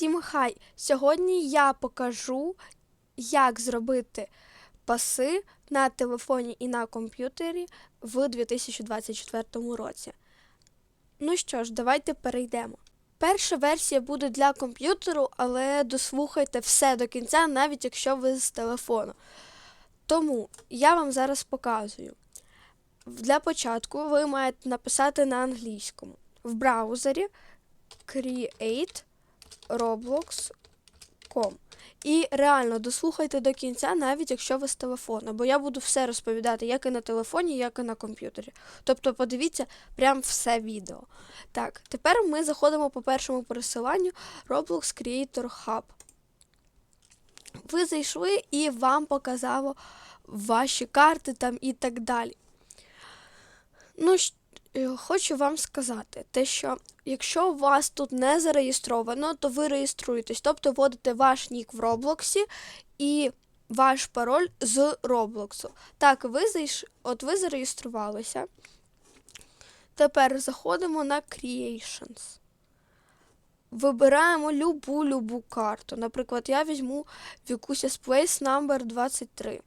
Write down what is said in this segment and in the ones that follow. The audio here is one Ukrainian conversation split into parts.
Всім хай! Сьогодні я покажу, як зробити паси на телефоні і на комп'ютері в 2024 році. Ну що ж, давайте перейдемо. Перша версія буде для комп'ютеру, але дослухайте все до кінця, навіть якщо ви з телефону. Тому я вам зараз показую. Для початку ви маєте написати на англійському в браузері create roblox.com. І реально дослухайте до кінця, навіть якщо ви з телефону, бо я буду все розповідати, як і на телефоні, як і на комп'ютері. Тобто подивіться прям все відео. Так, тепер ми заходимо по першому пересиланню Roblox Creator Hub. Ви зайшли і вам показало ваші карти там і так далі. Ну, щ- е, хочу вам сказати, те, що якщо у вас тут не зареєстровано, то ви реєструєтесь, тобто вводите ваш нік в Роблоксі і ваш пароль з Роблоксу. Так, ви зайш... от ви зареєструвалися. Тепер заходимо на Creations. Вибираємо любу-любу карту. Наприклад, я візьму Vicus Place Number 23.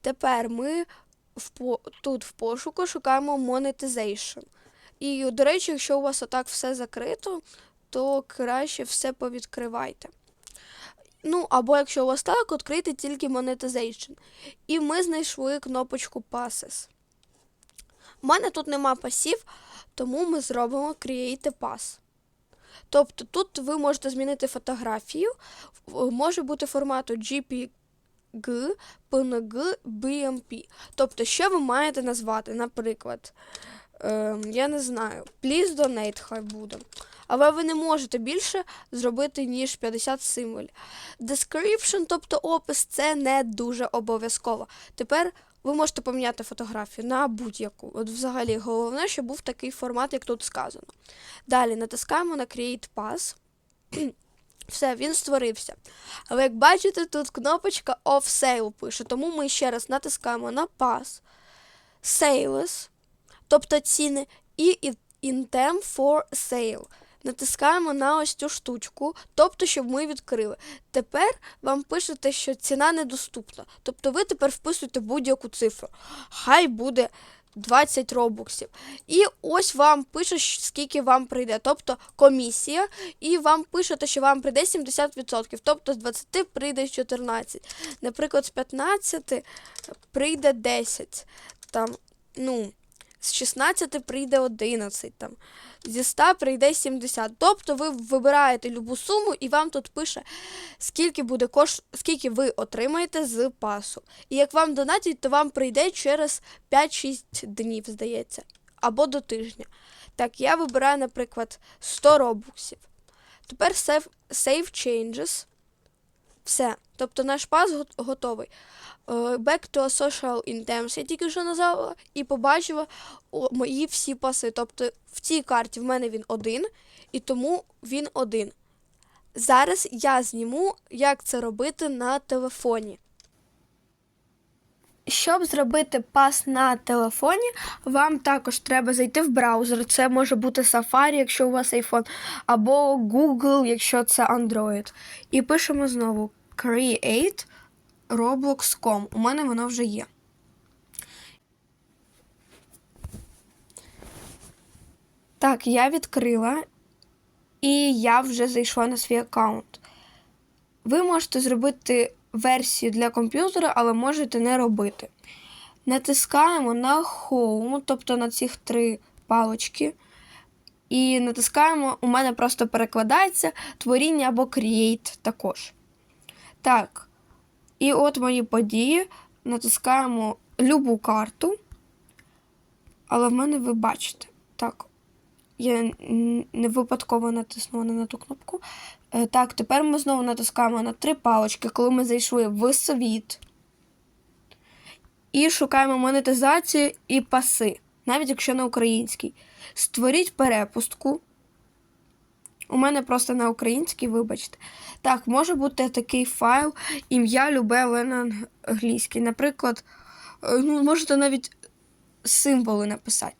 Тепер ми в тут в пошуку шукаємо Monetization. І, до речі, якщо у вас отак все закрито, то краще все повідкривайте. Ну, або якщо у вас так, відкрийте тільки Monetization. І ми знайшли кнопочку Passes. У мене тут нема пасів, тому ми зробимо Create Pass. Тобто тут ви можете змінити фотографію, може бути формату JPG, PNG, BMP. Тобто, що ви маєте назвати? Наприклад, ем, я не знаю, Please Donate хай буде. Але ви не можете більше зробити, ніж 50 символів. Description, тобто опис, це не дуже обов'язково. Тепер ви можете поміняти фотографію на будь-яку. От взагалі головне, щоб був такий формат, як тут сказано. Далі натискаємо на Create Pass. Все, він створився. Але як бачите, тут кнопочка Off Sale пише, тому ми ще раз натискаємо на Pass, Sales, тобто ціни, і Intem for Sale. Натискаємо на ось цю штучку, тобто, щоб ми відкрили. Тепер вам пишете, що ціна недоступна. Тобто ви тепер вписуєте будь-яку цифру. Хай буде 20 робоксів. І ось вам пише, скільки вам прийде. Тобто комісія, і вам пишете, що вам прийде 70%. Тобто з 20 прийде 14. Наприклад, з 15 прийде 10. Там, ну, з 16 прийде 11. Там. Зі 100 прийде 70. Тобто ви вибираєте любу суму і вам тут пише, скільки буде кош... скільки ви отримаєте з пасу. І як вам донатять, то вам прийде через 5-6 днів, здається, або до тижня. Так, я вибираю, наприклад, 100 робоксів. Тепер save changes. Все. Тобто наш пас готовий. Е, Back to social items я тільки що назвала і побачила мої всі паси. Тобто в цій карті в мене він один, і тому він один. Зараз я зніму, як це робити на телефоні. Щоб зробити пас на телефоні, вам також треба зайти в браузер. Це може бути Safari, якщо у вас iPhone, або Google, якщо це Android. І пишемо знову create roblox.com. У мене воно вже є. Так, я відкрила, і я вже зайшла на свій аккаунт. Ви можете зробити версію для комп'ютера, але можете не робити. Натискаємо на Home, тобто на ці три палочки. І натискаємо, у мене просто перекладається творіння або Create також. Так. І от мої події. Натискаємо любу карту. Але в мене ви бачите. Так. Я не випадково натиснула на ту кнопку. Е, Так, тепер ми знову натискаємо на три палочки, коли ми зайшли в світ. І шукаємо монетизацію і паси, навіть якщо на українській. Створіть перепустку. У мене просто на українській, вибачте. Так, може бути такий файл, ім'я любе, але на англійській. Наприклад, е, ну, можете навіть символи написати.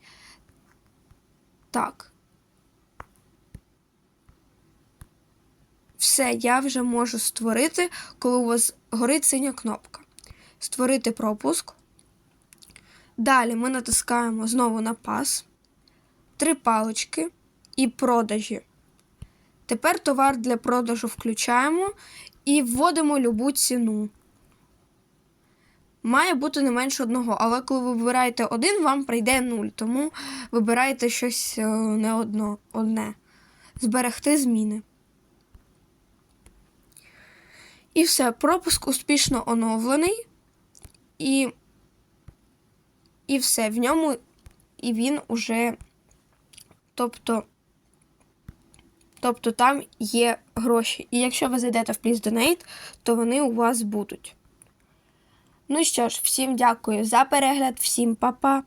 Так. Все, я вже можу створити, коли у вас горить синя кнопка. Створити пропуск. Далі ми натискаємо знову на пас, три палички і продажі. Тепер товар для продажу включаємо і вводимо любу ціну. Має бути не менше одного, але коли ви вибираєте один, вам прийде нуль, тому вибирайте щось е, не одно, одне. Зберегти зміни. І все, пропуск успішно оновлений. І, і все, в ньому і він уже. Тобто, тобто там є гроші. І якщо ви зайдете в Please Donate, то вони у вас будуть. Ну що ж, всім дякую за перегляд, всім па-па!